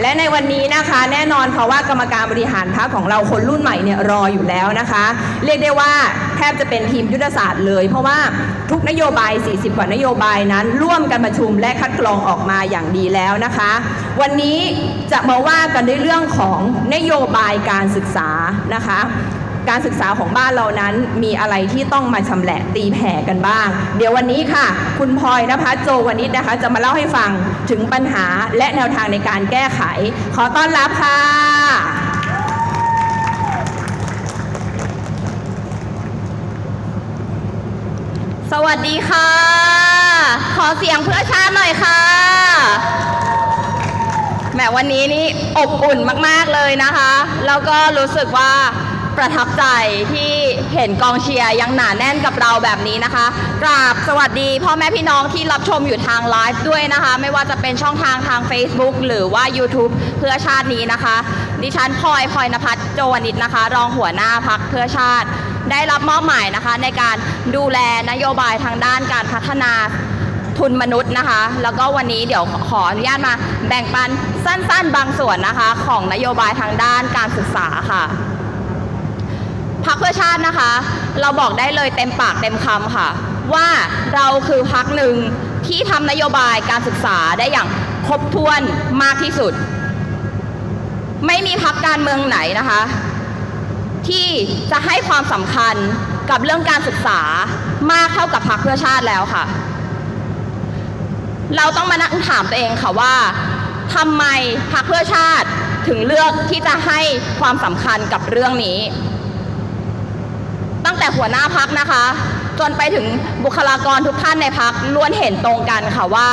และในวันนี้นะคะแน่นอนเพราะว่ากรรมการบริหารพรรคของเราคนรุ่นใหม่เนี่ยรออยู่แล้วนะคะ เรียกได้ว่าแทบจะเป็นทีมยุทธศาสตร์เลย เพราะว่าทุกนโยบาย 40 กว่านโยบายนั้น ร่วมกันประชุมและคัดกรองออกมาอย่างดีแล้วนะคะ วันนี้จะมาว่ากันในเรื่องของนโยบายการศึกษานะคะ การศึกษาของบ้านเรานั้นมีอะไรที่ต้องมาชำแหละตีแผ่กันบ้าง เดี๋ยววันนี้ค่ะ คุณพลอยนภัสโจวนิชนะคะ จะมาเล่าให้ฟังถึงปัญหาและแนวทางในการแก้ไข ขอต้อนรับค่ะ สวัสดีค่ะ ขอเสียงเพื่อชาติหน่อยค่ะแหมวันนี้นี่อบอุ่นมาก ๆ เลยนะคะ แล้วก็รู้สึกว่า ประทับใจที่เห็นกองเชียร์ยังหนาแน่นกับเราแบบนี้นะคะกราบสวัสดีพ่อแม่พี่น้องที่รับชมอยู่ทางไลฟ์ด้วยนะคะ ไม่ว่าจะเป็นช่องทางทาง Facebook หรือว่า YouTube เพื่อชาตินี้นะคะ ดิฉันพลอยพลอยนภัสโจวนิตนะคะ รองหัวหน้าพักเพื่อชาติ ได้รับมอบหมายนะคะ ในการดูแลนโยบายทางด้านการพัฒนาทุนมนุษย์นะคะ แล้วก็วันนี้เดี๋ยวขออนุญาตมาแบ่งปันสั้นๆ บางส่วนนะคะ ของนโยบายทางด้านการศึกษาค่ะ พักเพื่อชาตินะคะ เราบอกได้เลยเต็มปากเต็มคำค่ะ ว่าเราคือพักหนึ่งที่ทำนโยบายการศึกษาได้อย่างครบถ้วนมากที่สุด ไม่มีพักการเมืองไหนนะคะ ที่จะให้ความสำคัญกับเรื่องการศึกษามากเท่ากับพักเพื่อชาติแล้วค่ะ เราต้องมานั่งถามตัวเองค่ะว่าทำไมพรรคเพื่อชาติถึงเลือกที่จะให้ความสำคัญกับเรื่องนี้ ตั้งแต่หัวหน้าพักนะคะ จนไปถึงบุคลากรทุกท่านในพักล้วนเห็นตรงกันค่ะว่า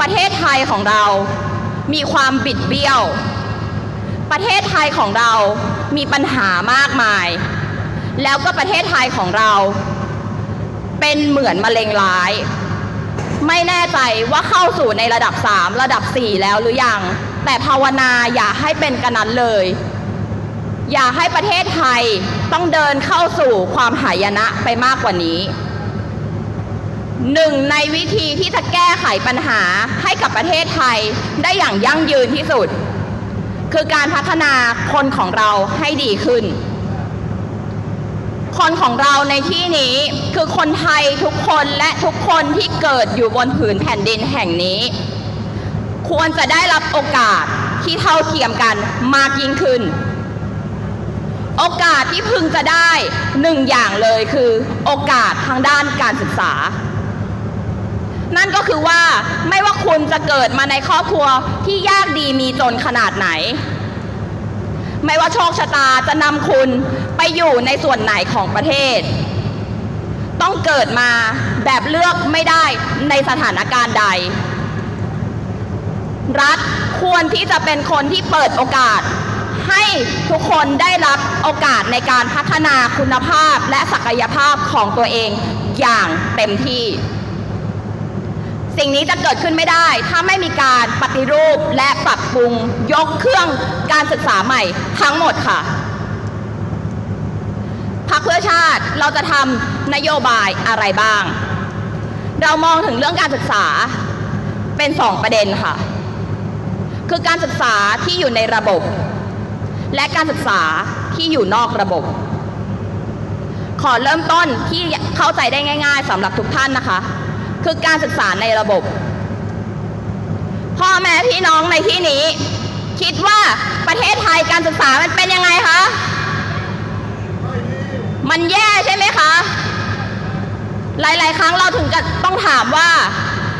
ประเทศไทยของเรา มีความบิดเบี้ยว ประเทศไทยของเรามีปัญหามากมาย แล้วก็ประเทศไทยของเรา เป็นเหมือนมะเร็งร้าย ไม่แน่ใจว่าเข้าสู่ในระดับ 3 ระดับ 4 แล้วหรือยัง แต่ภาวนาอย่าให้เป็นกันนั้นเลย อย่าให้ประเทศไทยต้องเดินเข้าสู่ความหายนะไปมากกว่านี้ หนึ่งในวิธีที่จะแก้ไขปัญหาให้กับประเทศไทยได้อย่างยั่งยืนที่สุด คือการพัฒนาคนของเราให้ดีขึ้น คนของเราในที่นี้คือคนไทยทุกคนและทุกคนที่เกิดอยู่บนผืนแผ่นดินแห่งนี้ ควรจะได้รับโอกาสที่เท่าเทียมกันมากยิ่งขึ้น โอกาสที่พึงจะได้หนึ่งอย่างเลยคือโอกาสทางด้านการศึกษา นั่นก็คือว่าไม่ว่าคุณจะเกิดมาในครอบครัวที่ยากดีมีจนขนาดไหน ไม่ว่าโชคชะตาจะนำคุณไปอยู่ในส่วนไหนของประเทศ ต้องเกิดมาแบบเลือกไม่ได้ในสถานการณ์ใด รัฐควรที่จะเป็นคนที่เปิดโอกาส ให้ทุกคนได้รับโอกาสในการพัฒนาคุณภาพและศักยภาพของตัวเองอย่างเต็มที่ สิ่งนี้จะเกิดขึ้นไม่ได้ ถ้าไม่มีการปฏิรูปและปรับปรุงยกเครื่องการศึกษาใหม่ทั้งหมดค่ะพักเพื่อชาติเราจะทำนโยบายอะไรบ้าง เรามองถึงเรื่องการศึกษาเป็นสองประเด็นค่ะ คือการศึกษาที่อยู่ในระบบ และการศึกษาที่อยู่นอกระบบ ขอเริ่มต้นที่เข้าใจได้ง่าย ๆสำหรับทุกท่านนะคะ คือการศึกษาในระบบ พ่อแม่พี่น้องในที่นี้ คิดว่าประเทศไทยการศึกษามันเป็นยังไงคะ มันแย่ใช่ไหมคะ หลาย ๆ ครั้งเราถึงกับต้องถามว่า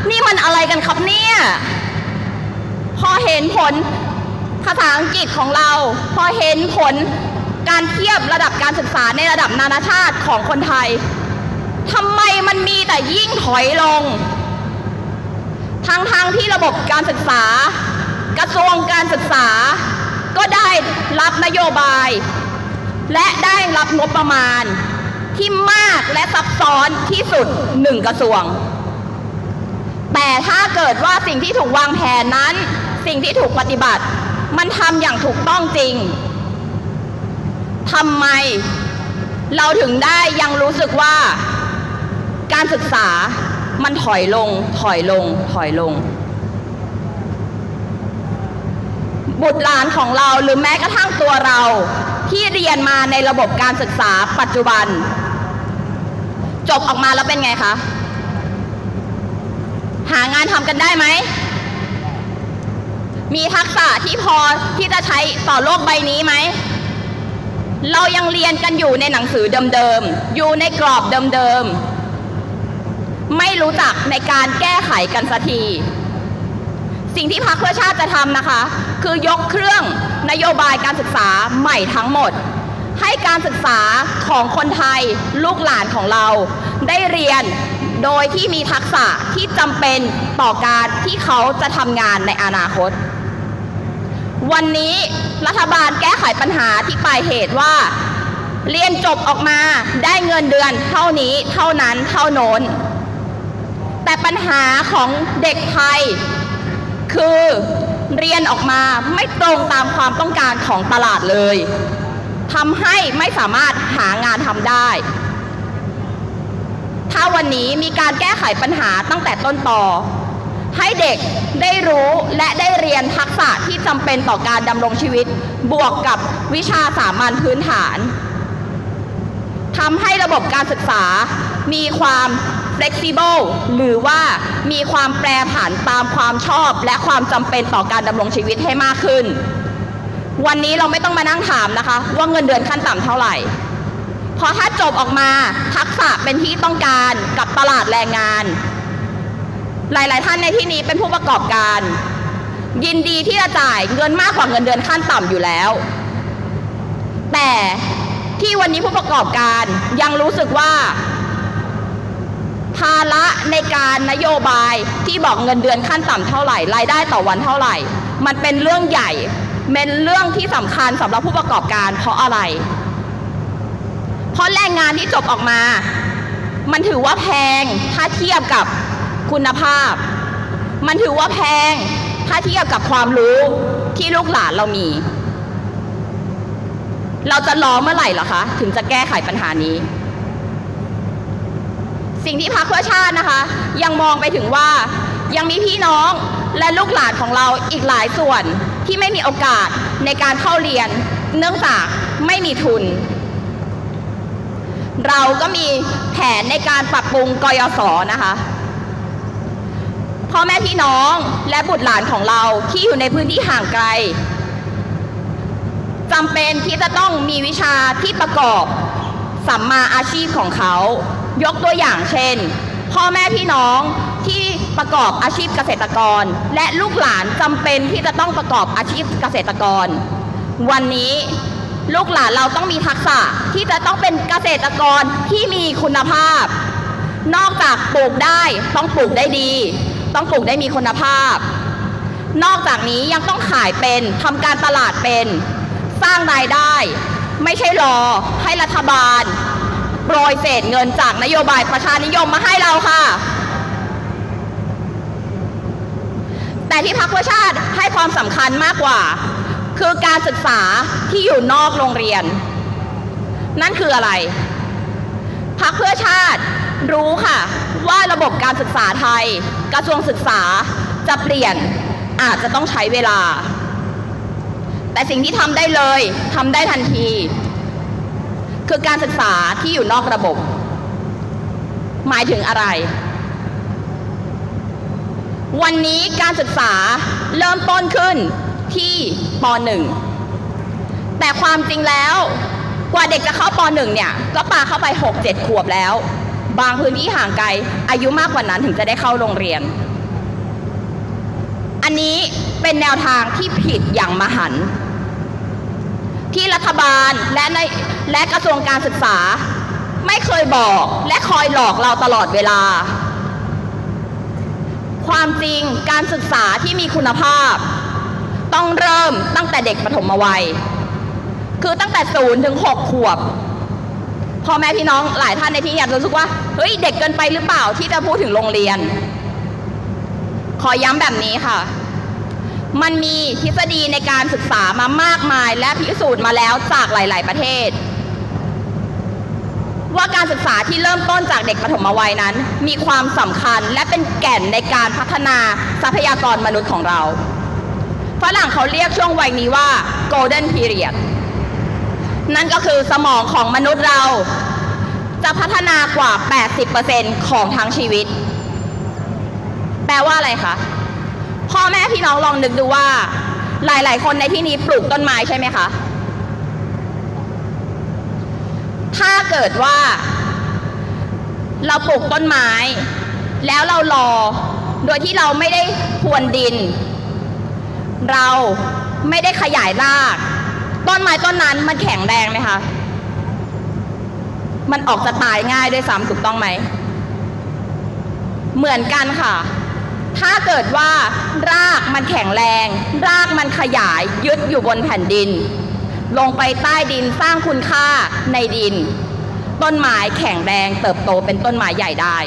นี่มันอะไรกันครับเนี่ย พอเห็นผล ภาษาอังกฤษของเราพอเห็นผลการเทียบระดับการศึกษาในระดับนานาชาติของคนไทยทำไมมันมีแต่ยิ่งถอยลง ทั้งทางที่ระบบการศึกษา กระทรวงการศึกษา ก็ได้รับนโยบาย และได้รับงบประมาณ ที่มากและซับซ้อนที่สุดหนึ่งกระทรวง แต่ถ้าเกิดว่าสิ่งที่ถูกวางแผนนั้น สิ่งที่ถูกปฏิบัติ มันทำอย่างถูกต้องจริงทำไมเราถึงได้ยังรู้สึกว่าการศึกษามันถอยลง ถอยลง ถอยลง บุตรหลานของเราหรือแม้กระทั่งตัวเราที่เรียนมาในระบบการศึกษาปัจจุบัน จบออกมาแล้วเป็นไงคะ หางานทำกันได้ไหม มีทักษะที่พอที่จะใช้ต่อโลกใบนี้ไหม เรายังเรียนกันอยู่ในหนังสือเดิมๆ อยู่ในกรอบเดิมๆ ไม่รู้จักในการแก้ไขกันสักที สิ่งที่พรรคเพื่อชาติจะทำนะคะ คือยกเครื่องนโยบายการศึกษาใหม่ทั้งหมด ให้การศึกษาของคนไทยลูกหลานของเรา ได้เรียนโดยที่มีทักษะที่จำเป็นต่อการที่เขาจะทำงานในอนาคต วันนี้รัฐบาลแก้ไขปัญหาที่ปลายเหตุว่า เรียนจบออกมาได้เงินเดือนเท่านี้เท่านั้นเท่าโน้น แต่ปัญหาของเด็กไทย คือเรียนออกมาไม่ตรงตามความต้องการของตลาดเลยทำให้ไม่สามารถหางานทำได้ ถ้าวันนี้มีการแก้ไขปัญหาตั้งแต่ต้นต่อ ให้เด็กได้รู้และได้เรียนทักษะที่จำเป็นต่อการดำรงชีวิต บวกกับวิชาสามัญพื้นฐานทำให้ระบบการศึกษา มีความ flexible หรือว่ามีความแปรผันตามความชอบ และความจำเป็นต่อการดำรงชีวิตให้มากขึ้น วันนี้เราไม่ต้องมานั่งถามนะคะ ว่าเงินเดือนขั้นต่ำเท่าไหร่ เพราะถ้าจบออกมาทักษะเป็นที่ต้องการกับตลาดแรงงาน หลาย ๆ ท่านในที่นี้เป็นผู้ประกอบการ ยินดีที่จะจ่ายเงินมากกว่าเงินเดือนขั้นต่ำอยู่แล้ว แต่ที่วันนี้ผู้ประกอบการยังรู้สึกว่า ภาระในการนโยบายที่บอกเงินเดือนขั้นต่ำเท่าไหร่รายได้ต่อวันเท่าไหร่ มันเป็นเรื่องใหญ่เป็นเรื่องที่สำคัญสำหรับผู้ประกอบการ เพราะอะไร เพราะแรงงานที่จบออกมา มันถือว่าแพงถ้าเทียบกับ คุณภาพ มันถือว่าแพง ถ้าเทียบกับความรู้ที่ลูกหลานเรามี เราจะรอเมื่อไหร่หรอคะ ถึงจะแก้ไขปัญหานี้ สิ่งที่พรรคเพื่อชาตินะคะ ยังมองไปถึงว่ายังมีพี่น้องและลูกหลานของเราอีกหลายส่วนที่ไม่มีโอกาสในการเข้าเรียน เนื่องจากไม่มีทุน เราก็มีแผนในการปรับปรุงกยศนะคะ พ่อแม่พี่น้องและบุตรหลานของเราที่อยู่ในพื้นที่ห่างไกลจำเป็นที่จะต้องมีวิชาที่ประกอบสัมมาอาชีพของเขา ยกตัวอย่างเช่น พ่อแม่พี่น้องที่ประกอบอาชีพเกษตรกร และลูกหลานจำเป็นที่จะต้องประกอบอาชีพเกษตรกร วันนี้ลูกหลานเราต้องมีทักษะที่จะต้องเป็นเกษตรกรที่มีคุณภาพ นอกจากปลูกได้ต้องปลูกได้ดี ต้องปลูกได้มีคุณภาพ นอกจากนี้ยังต้องขายเป็นทำการตลาดเป็น สร้างรายได้ ไม่ใช่รอให้รัฐบาลโปรยเศษเงินจากนโยบายประชานิยมมาให้เราค่ะ แต่ที่พรรคเพื่อชาติให้ความสำคัญมากกว่า คือการศึกษาที่อยู่นอกโรงเรียน นั่นคืออะไรพรรคเพื่อชาติ รู้ค่ะ ว่าระบบการศึกษาไทย กระทรวงศึกษาจะเปลี่ยนอาจจะต้องใช้เวลา แต่สิ่งที่ทำได้เลยทำได้ทันที คือการศึกษาที่อยู่นอกระบบ หมายถึงอะไร วันนี้การศึกษาเริ่มต้นขึ้นที่ป .1 แต่ความจริงแล้วกว่าเด็กจะเข้าป .1 เนี่ย ก็ปาเข้าไป 6-7 ขวบแล้ว บางพื้นที่ห่างไกล อายุมากกว่านั้นถึงจะได้เข้าโรงเรียน อันนี้เป็นแนวทางที่ผิดอย่างมหันต์ที่รัฐบาลและในและกระทรวงการศึกษา ไม่เคยบอกและคอยหลอกเราตลอดเวลา ความจริงการศึกษาที่มีคุณภาพ ต้องเริ่มตั้งแต่เด็กปฐมวัย คือตั้งแต่ศูนย์ถึงหกขวบ พ่อแม่พี่น้องหลายท่านในที่นี้อาจจะรู้สึกว่าเฮ้ยเด็กเกินไปหรือเปล่าที่จะพูดถึงโรงเรียน ขอย้ำแบบนี้ค่ะ มันมีทฤษฎีในการศึกษามามากมาย และพิสูจน์มาแล้วจากหลาย ๆ ประเทศ ว่าการศึกษาที่เริ่มต้นจากเด็กปฐมวัยนั้น มีความสำคัญและเป็นแก่นในการพัฒนาทรัพยากรมนุษย์ของเราฝรั่งเขาเรียกช่วงวัยนี้ว่า golden period นั่นก็คือสมองของมนุษย์เรา จะพัฒนากว่า 80%ของทั้งชีวิต แปลว่าอะไรคะ พ่อแม่พี่น้องลองนึกดูว่า หลาย ๆ คนในที่นี้ปลูกต้นไม้ใช่ไหมคะ ถ้าเกิดว่า เราปลูกต้นไม้ แล้วเรารอ โดยที่เราไม่ได้พรวนดิน เราไม่ได้ขยายราก ต้นไม้ต้นนั้นมันแข็งแรงไหมคะ มันออกจะตายง่ายด้วยซ้ำถูกต้องไหม เหมือนกันค่ะ ถ้าเกิดว่ารากมันแข็งแรง รากมันขยายยึดอยู่บนแผ่นดิน ลงไปใต้ดินสร้างคุณค่าในดิน ต้นไม้แข็งแรงเติบโตเป็นต้นไม้ใหญ่ได้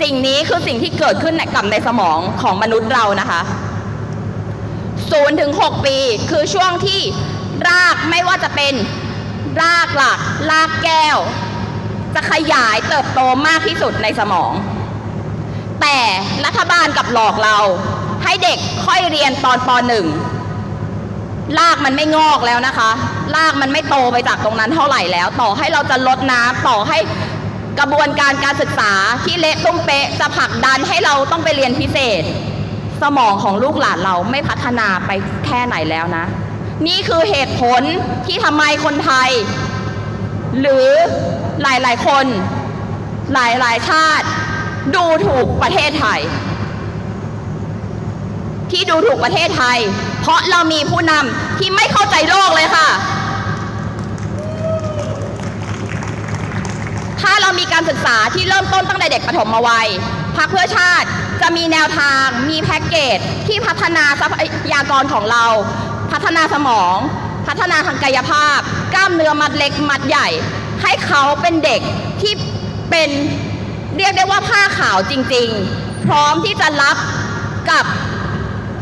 สิ่งนี้คือสิ่งที่เกิดขึ้นกับในสมองของมนุษย์เรานะคะ 0ถึง6ปี คือช่วงที่รากไม่ว่าจะเป็นรากหลักรากแก้ว จะขยายเติบโตมากที่สุดในสมอง แต่รัฐบาลกลับหลอกเรา ให้เด็กค่อยเรียนตอนป .1 รากมันไม่งอกแล้วนะคะรากมันไม่โตไปจากตรงนั้นเท่าไหร่แล้ว ต่อให้เราจะลดน้ำต่อให้กระบวนการการศึกษาที่เละตุ้มเป๊ะจะผลักดันให้เราต้องไปเรียนพิเศษ สมองของลูกหลานเราไม่พัฒนาไปแค่ไหนแล้วนะ นี่คือเหตุผลที่ทำไมคนไทย หรือหลายๆ คน หลายๆชาติ ดูถูกประเทศไทย ที่ดูถูกประเทศไทย เพราะเรามีผู้นำที่ไม่เข้าใจโลกเลยค่ะ ถ้าเรามีการศึกษาที่เริ่มต้นตั้งแต่เด็กปฐมวัยพรรคเพื่อชาติ จะมีแนวทางมีแพ็กเกจที่พัฒนาทรัพยากรของเรา พัฒนาสมอง พัฒนาทางกายภาพ กล้ามเนื้อมัดเล็กมัดใหญ่ ให้เขาเป็นเด็กที่เป็นเรียกได้ว่าผ้าขาวจริง ๆ พร้อมที่จะรับกับ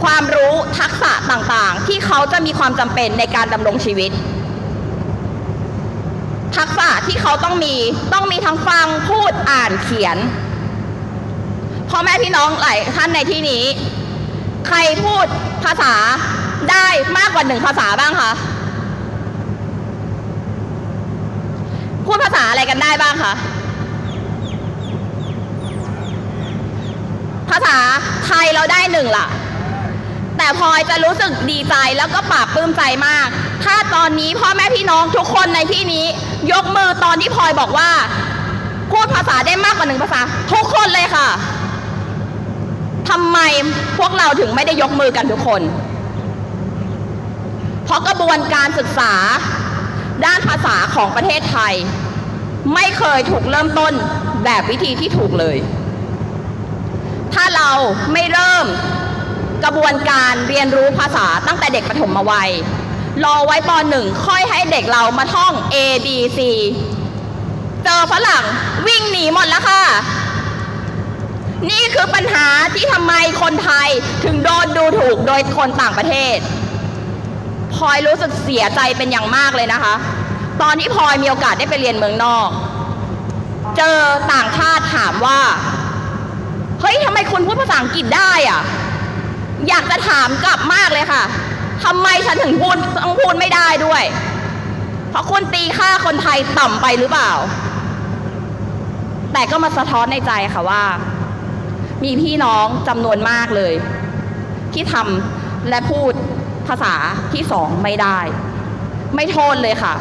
ความรู้ทักษะต่างๆ ที่เขาจะมีความจำเป็นในการดำรงชีวิต ทักษะที่เขาต้องมีต้องมีทั้งฟังพูดอ่านเขียน พ่อแม่พี่น้องหลายท่านในที่นี้ ใครพูดภาษาได้มากกว่าหนึ่งภาษาบ้างคะพูดภาษาอะไรกันได้บ้างคะภาษาไทยเราได้หนึ่งล่ะแต่พลอยจะรู้สึกดีใจแล้วก็ปลาบปลื้มใจมาก ถ้าตอนนี้พ่อแม่พี่น้องทุกคนในที่นี้ ยกมือตอนที่พลอยบอกว่าพูดภาษาได้มากกว่าหนึ่งภาษา ทุกคนเลยค่ะ ทำไมพวกเราถึงไม่ได้ยกมือกันทุกคน เพราะกระบวนการศึกษาด้านภาษาของประเทศไทย ไม่เคยถูกเริ่มต้นแบบวิธีที่ถูกเลย ถ้าเราไม่เริ่มกระบวนการเรียนรู้ภาษาตั้งแต่เด็กปฐมวัย รอไว้ปหนึ่งค่อยให้เด็กเรามาท่อง A B C เจอฝรั่งวิ่งหนีหมดแล้วค่ะ นี่คือปัญหาที่ทำไมคนไทยถึงโดนดูถูกโดยคนต่างประเทศพลอยรู้สึกเสียใจเป็นอย่างมากเลยนะคะ ตอนที่พลอยมีโอกาสได้ไปเรียนเมืองนอก เจอต่างชาติถามว่า เฮ้ยทำไมคุณพูดภาษาอังกฤษได้อะอยากจะถามกลับมากเลยค่ะทำไมฉันถึงพูดต้องพูดไม่ได้ด้วย เพราะคุณตีค่าคนไทยต่ำไปหรือเปล่า แต่ก็มาสะท้อนในใจค่ะว่า มีพี่น้องจำนวนมากเลย ที่ทำและพูดภาษาที่สองไม่ได้ ไม่โทษเลยค่ะ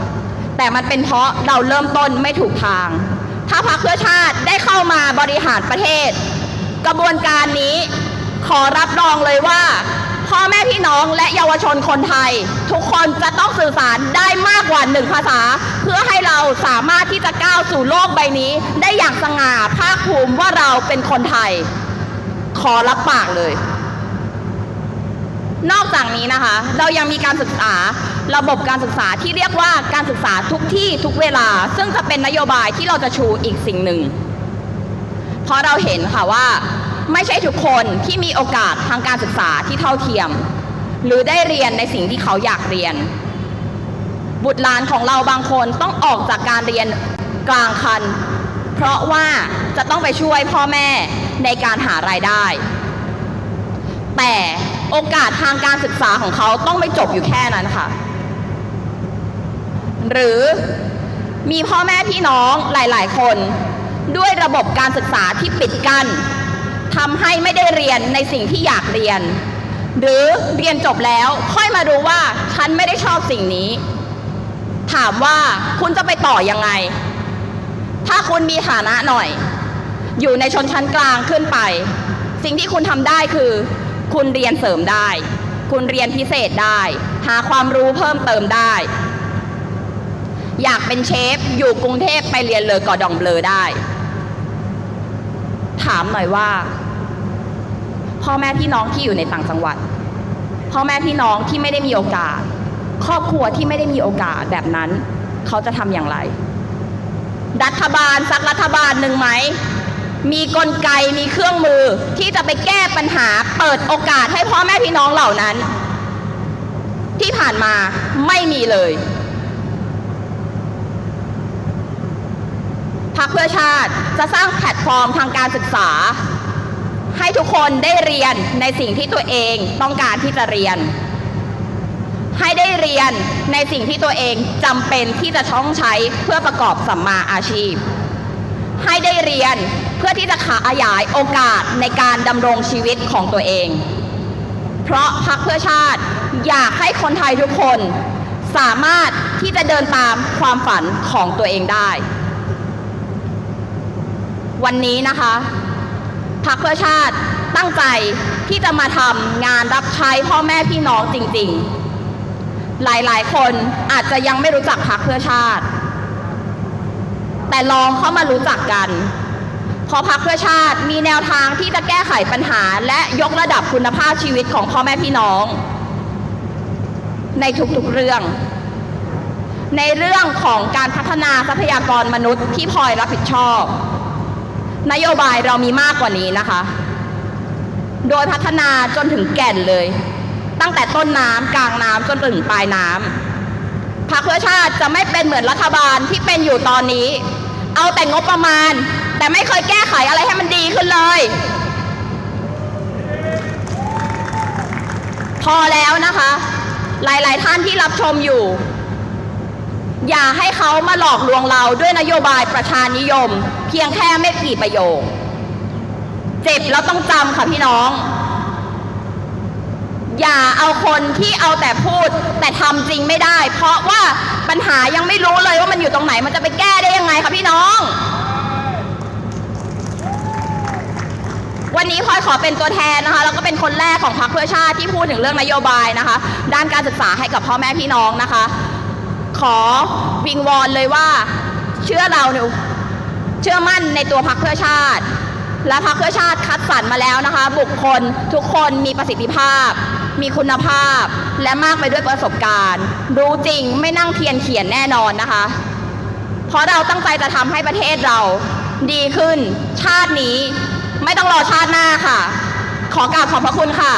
แต่มันเป็นเพราะเราเริ่มต้นไม่ถูกทาง ถ้าพรรคเพื่อชาติได้เข้ามาบริหารประเทศ กระบวนการนี้ขอรับรองเลยว่า พ่อแม่พี่น้องและเยาวชนคนไทย ทุกคนจะต้องสื่อสารได้มากกว่าหนึ่งภาษา เพื่อให้เราสามารถที่จะก้าวสู่โลกใบนี้ ได้อย่างสง่าภาคภูมิว่าเราเป็นคนไทย ขอรับปากเลย นอกจากนี้นะคะ เรายังมีการศึกษาระบบการศึกษาที่เรียกว่าการศึกษาทุกที่ทุกเวลา ซึ่งจะเป็นนโยบายที่เราจะชูอีกสิ่งหนึ่ง เพราะเราเห็นค่ะว่า ไม่ใช่ทุกคนที่มีโอกาสทางการศึกษาที่เท่าเทียม หรือได้เรียนในสิ่งที่เขาอยากเรียน บุตรหลานของเราบางคนต้องออกจากการเรียนกลางคัน เพราะว่าจะต้องไปช่วยพ่อแม่ในการหารายได้ แต่โอกาสทางการศึกษาของเขาต้องไม่จบอยู่แค่นั้นค่ะ หรือมีพ่อแม่พี่น้องหลาย ๆ คน ด้วยระบบการศึกษาที่ปิดกั้นทำให้ไม่ได้เรียนในสิ่งที่อยากเรียน หรือเรียนจบแล้วค่อยมารู้ว่าฉันไม่ได้ชอบสิ่งนี้ ถามว่าคุณจะไปต่อยังไง ถ้าคุณมีฐานะหน่อย อยู่ในชนชั้นกลางขึ้นไป สิ่งที่คุณทำได้คือ คุณเรียนเสริมได้ คุณเรียนพิเศษได้ หาความรู้เพิ่มเติมได้ อยากเป็นเชฟ อยู่กรุงเทพไปเรียนเลอกอดองเบลอได้ ถามหน่อยว่า พ่อแม่พี่น้องที่อยู่ในต่างจังหวัด พ่อแม่พี่น้องที่ไม่ได้มีโอกาส ครอบครัวที่ไม่ได้มีโอกาสแบบนั้น เขาจะทำอย่างไร รัฐบาลสักรัฐบาลหนึ่งไหม มีกลไกมีเครื่องมือที่จะไปแก้ปัญหาเปิดโอกาสให้พ่อแม่พี่น้องเหล่านั้น ที่ผ่านมาไม่มีเลยพรรคเพื่อชาติจะสร้างแพลตฟอร์มทางการศึกษา ให้ทุกคนได้เรียนในสิ่งที่ตัวเองต้องการที่จะเรียน ให้ได้เรียนในสิ่งที่ตัวเองจำเป็นที่จะต้องใช้เพื่อประกอบสัมมาอาชีพ ให้ได้เรียนเพื่อที่จะขยายโอกาสในการดำรงชีวิตของตัวเอง เพราะพรรคเพื่อชาติอยากให้คนไทยทุกคนสามารถที่จะเดินตามความฝันของตัวเองได้ วันนี้นะคะพรรคเพื่อชาติตั้งใจที่จะมาทำงานรับใช้พ่อแม่พี่น้องจริง ๆ หลายๆ คนอาจจะยังไม่รู้จักพรรคเพื่อชาติ แต่ลองเข้ามารู้จักกันเพราะพรรคเพื่อชาติมีแนวทางที่จะแก้ไขปัญหา และยกระดับคุณภาพชีวิตของพ่อแม่พี่น้อง ในทุกๆเรื่อง ในเรื่องของการพัฒนาทรัพยากรมนุษย์ที่พลอยรับผิดชอบ นโยบายเรามีมากกว่านี้นะคะ โดยพัฒนาจนถึงแก่นเลย ตั้งแต่ต้นน้ำกลางน้ำจนถึงปลายน้ำพรรคเพื่อชาติจะไม่เป็นเหมือนรัฐบาลที่เป็นอยู่ตอนนี้ เอาแต่งบประมาณ แต่ไม่เคยแก้ไขอะไรให้มันดีขึ้นเลย พอแล้วนะคะ หลายๆท่านที่รับชมอยู่ อย่าให้เขามาหลอกลวงเราด้วยนโยบายประชานิยม เพียงแค่ไม่กี่ประโยค เจ็บแล้วต้องจำค่ะพี่น้อง อย่าเอาคนที่เอาแต่พูดแต่ทำจริงไม่ได้ เพราะว่าปัญหายังไม่รู้เลยว่ามันอยู่ตรงไหนมันจะไปแก้ได้ยังไงคะพี่น้อง วันนี้พลอยขอเป็นตัวแทนนะคะแล้วก็เป็นคนแรกของพรรคเพื่อชาติที่พูดถึงเรื่องนโยบายนะคะ ด้านการศึกษาให้กับพ่อแม่พี่น้องนะคะ ขอวิงวอนเลยว่าเชื่อเราเนี่ยเชื่อมั่นในตัวพรรคเพื่อชาติและพรรคเพื่อชาติคัดสรรมาแล้วนะคะ บุคคลทุกคนมีประสิทธิภาพ มีคุณภาพ และมากไปด้วยประสบการณ์ รู้จริงไม่นั่งเทียนเขียนแน่นอนนะคะ เพราะเราตั้งใจจะทำให้ประเทศเราดีขึ้นชาตินี้ ไม่ต้องรอชาติหน้าค่ะ ขอกราบขอบพระคุณค่ะ